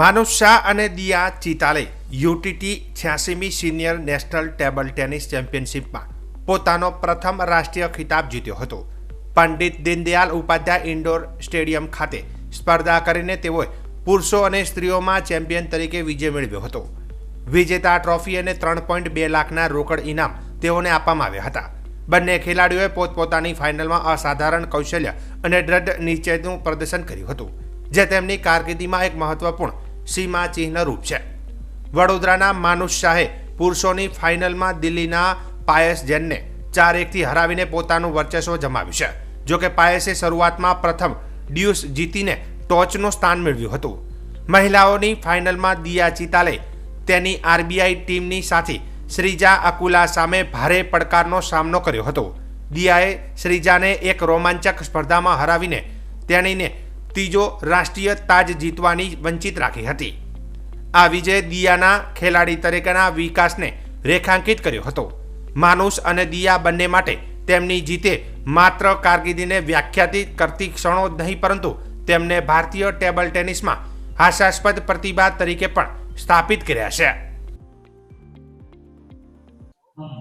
માનુષ શાહ અને દિયા ચિતાલે યુટીટી છ્યાસીમી senior national table tennis ચેમ્પિયનશિપમાં પોતાનો પ્રથમ રાષ્ટ્રીય ખિતાબ જીત્યો હતો પંડિત દીનદયાલ ઉપાધ્યાય ઇન્ડોર સ્ટેડિયમ ખાતે સ્પર્ધા કરીને તેઓએ પુરુષો અને સ્ત્રીઓમાં ચેમ્પિયન તરીકે વિજય મેળવ્યો હતો વિજેતા ટ્રોફી અને ત્રણ પોઈન્ટ બે લાખના રોકડ ઇનામ તેઓને આપવામાં આવ્યા હતા બંને ખેલાડીઓએ પોતપોતાની ફાઇનલમાં અસાધારણ કૌશલ્ય અને દ્રઢ નિશ્ચયનું પ્રદર્શન કર્યું હતું જે તેમની કારકિર્દીમાં એક મહત્વપૂર્ણ સીમાચિહ્ન રૂપ છે વડોદરાના માનુષ શાહે પુરુષોની ફાઇનલમાં દિલ્હીના પાયસ જેનને ચાર એકથી હરાવીને પોતાનું વર્ચસ્વ જમાવ્યું છે જોકે પાયસે શરૂઆતમાં પ્રથમ ડ્યુસ જીતીને ટોચનું સ્થાન મેળવ્યું હતું મહિલાઓની ફાઇનલમાં દિયા ચિતાલે તેની આરબીઆઈ ટીમની સાથી શ્રીજા અકુલા સામે ભારે પડકારનો સામનો કર્યો હતો દિયાએ શ્રીજાને એક રોમાંચક સ્પર્ધામાં હરાવીને તેણીને ત્રીજો રાષ્ટ્રીય તાજ જીતવાની વંચિત રાખી હતી આ વિજય દિયાના ખેલાડી તરીકેના વિકાસને રેખાંકિત કર્યો હતો માનુષ અને દિયા બંને માટે તેમની જીતે માત્ર કારકિર્દીને વ્યાખ્યાતિત કરતી ક્ષણો નહીં પરંતુ તેમને ભારતીય ટેબલ ટેનિસમાં હાસ્યાસ્પદ પ્રતિભા તરીકે પણ સ્થાપિત કર્યા છે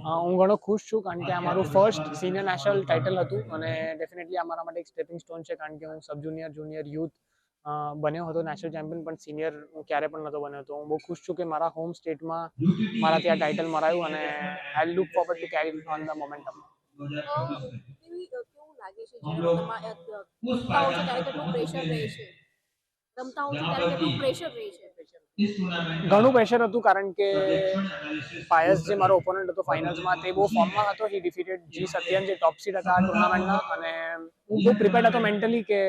હું ઘણો ખુશ છું કારણ કે અમારું ફર્સ્ટ સિનિયર નેશનલ ટાઇટલ હતું અને ડેફિનેટલી આ મારા માટે એક સ્ટેપિંગ સ્ટોન છે કારણ કે હું સબ જુનિયર જુનિયર યુથ બન્યો હતો નેશનલ ચેમ્પિયન પણ સિનિયર હું ક્યારે પણ નહોતો બન્યો હતો હું બહુ ખુશ છું કે મારા હોમ સ્ટેટમાં મારા ત્યાં ટાઇટલ મરાયું અને I look forward to carry on the momentum કેવું લાગે છે રમતા હોઉં ત્યારે કેટલું પ્રેશર રહે છે ઘણું પ્રેશર હતું કારણ કે પાયસ જે મારો ઓપોનન્ટ હતો ફાઇનલ્સમાં તે બહુ ફોર્મમાં હતો હી ડિફીટેડ જી સત્યન જે ટોપ સીડ હતા ટુર્નામેન્ટમાં અને હું બહુ પ્રિપેર્ડ હતો મેન્ટલી કે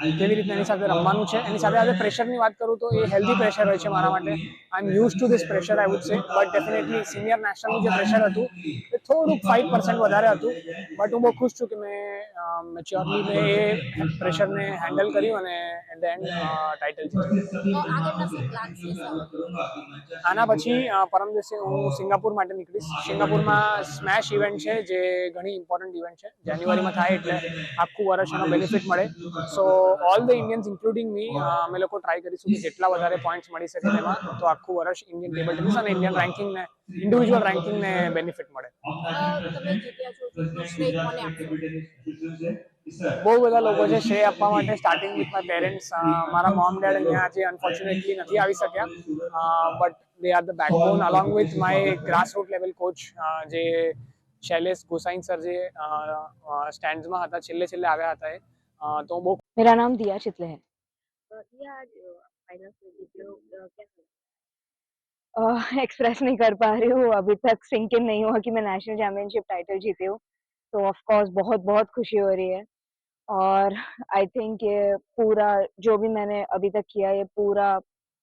કેવી રીતના એની સાથે રમવાનું છે એની સાથે આજે પ્રેશરની વાત કરું તો એ હેલ્ધી પ્રેશર હોય છે મારા માટે I am use to this pressure I would say but definitely senior નેશનલનું જે પ્રેશર હતું એ થોડુંક ફાઇવ પર્સન્ટ વધારે હતું બટ હું બહુ ખુશ છું કે મેં મેચ્યોરલી મેં એ પ્રેશરને હેન્ડલ કર્યું અને એટ ધ એન્ડ ટાઇટલ આના પછી પરમ હું સિંગાપુર માટે નીકળીશ સિંગાપુરમાં સ્મેશ ઇવેન્ટ છે જે ઘણી ઇમ્પોર્ટન્ટ ઇવેન્ટ છે જાન્યુઆરીમાં થાય એટલે આખું વર્ષ એનો બેનિફિટ મળે so all the Indians including me અમે લોકો ટ્રાય કરીશું કે જેટલા વધારે પોઈન્ટ્સ મળી શકે તેમાં તો આખું વર્ષ ઇન્ડિયન ટેબલ ટેનિસ અને ઇન્ડિયન રેન્કિંગને ઇન્ડિવિજ્યુઅલ રેન્કિંગને બેનિફિટ મળે બહુ બધા લોકો છે શ્રેય આપવા માટે સ્ટાર્ટિંગ વિથ માય પેરેન્ટ્સ મારા મોમ ડેડ અહીંયા આજે અનફોર્ચ્યુનેટલી નથી આવી શક્યા but they are the backbone along with my grassroot level coach જે શૈલેષ ગોસાઈ સર જે સ્ટેન્ડમાં uh, uh, હતા છેલ્લે છેલ્લે આવ્યા હતા એ uh, તો બહુ मेरा नाम दिया चितले है एक्सप्रेस uh, नहीं कर पा रही हूँ अभी तक सिंक इन नहीं हुआ कि मैं नेशनल चैम्पियनशिप टाइटल जीती हूँ तो ऑफ कोर्स बहुत बहुत खुशी हो रही है और आई थिंक ये पूरा जो भी मैंने अभी तक किया ये पूरा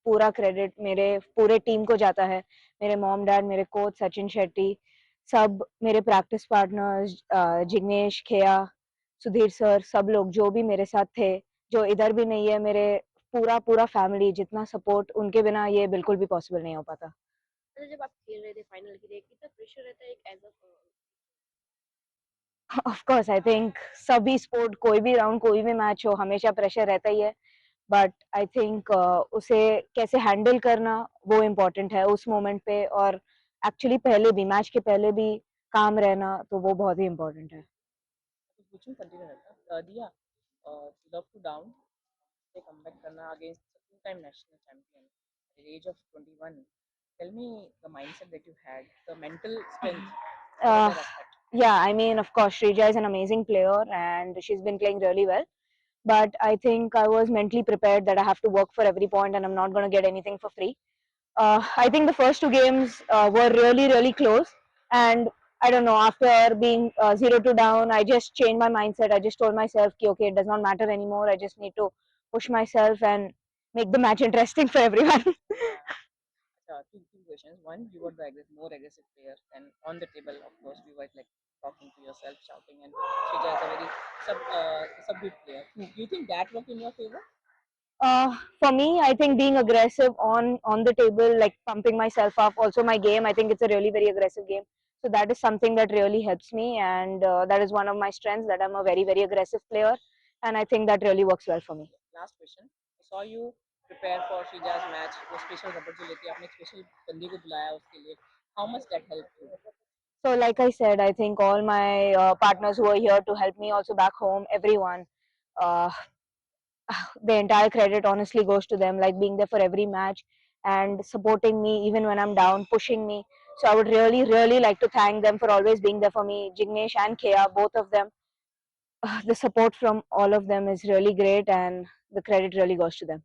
पूरा क्रेडिट मेरे पूरे टीम को जाता है मेरे मॉम डैड मेरे कोच सचिन शेट्टी सब मेरे practice partners Jignesh Kheya Sudhir sir सब लोग जो भी मेरे साथ थे जो इधर भी नहीं है मेरे पूरा पूरा फैमिली जितना सपोर्ट उनके बिना ये बिल्कुल भी पॉसिबल नहीं हो पाता ऑफ कोर्स आई थिंक सभी स्पोर्ट कोई भी राउंड कोई भी मैच हो हमेशा प्रेशर रहता ही है बट आई थिंक उसे कैसे हैंडल करना वो इम्पोर्टेंट है उस मोमेंट पे और एक्चुअली पहले भी मैच के पहले भी काम रहना तो वो बहुत ही इम्पोर्टेंट है कोचिंग कंटिन्यू रहना दिया लव टू डाउन से कम बैक करना against two time national champion at the age of 21 tell me the mindset that you had the mental strength uh, yeah i mean of course Shrija is an amazing player and she's been playing really well but i think i was mentally prepared that i have to work for every point and i'm not going to get anything for free uh, i think the first two games uh, were really really close and I don't know, after being uh, zero to down, I just changed my mindset. I just told myself, okay, okay, it does not matter anymore. I just need to push myself and make the match interesting for everyone. uh, two, two questions. One, you were the aggressive, more aggressive player, and on the table, of course, you were like talking to yourself, shouting, and Shrija is a very sub, uh, subdued player. Do hmm. you think that worked in your favor? Uh, for me, I think being aggressive on on the table, like pumping myself up, also my game. I think it's a really very aggressive game. So that is something that really helps me, and uh, that is one of my strengths. That I'm a very very aggressive player, and I think that really works well for me. Last question. I saw you prepare for Shija's match. वो special opportunity आपने special बंदी को बुलाया उसके लिए. How much that helped you? So like I said, I think all my uh, partners who are here to help me, also back home, everyone. Uh, the entire credit honestly goes to them, like being there for every match and supporting me even when I'm down, pushing me. So I would really, really like to thank them for always being there for me, Jignesh and Kea, both of them. the support from all of them is really great and the credit really goes to them.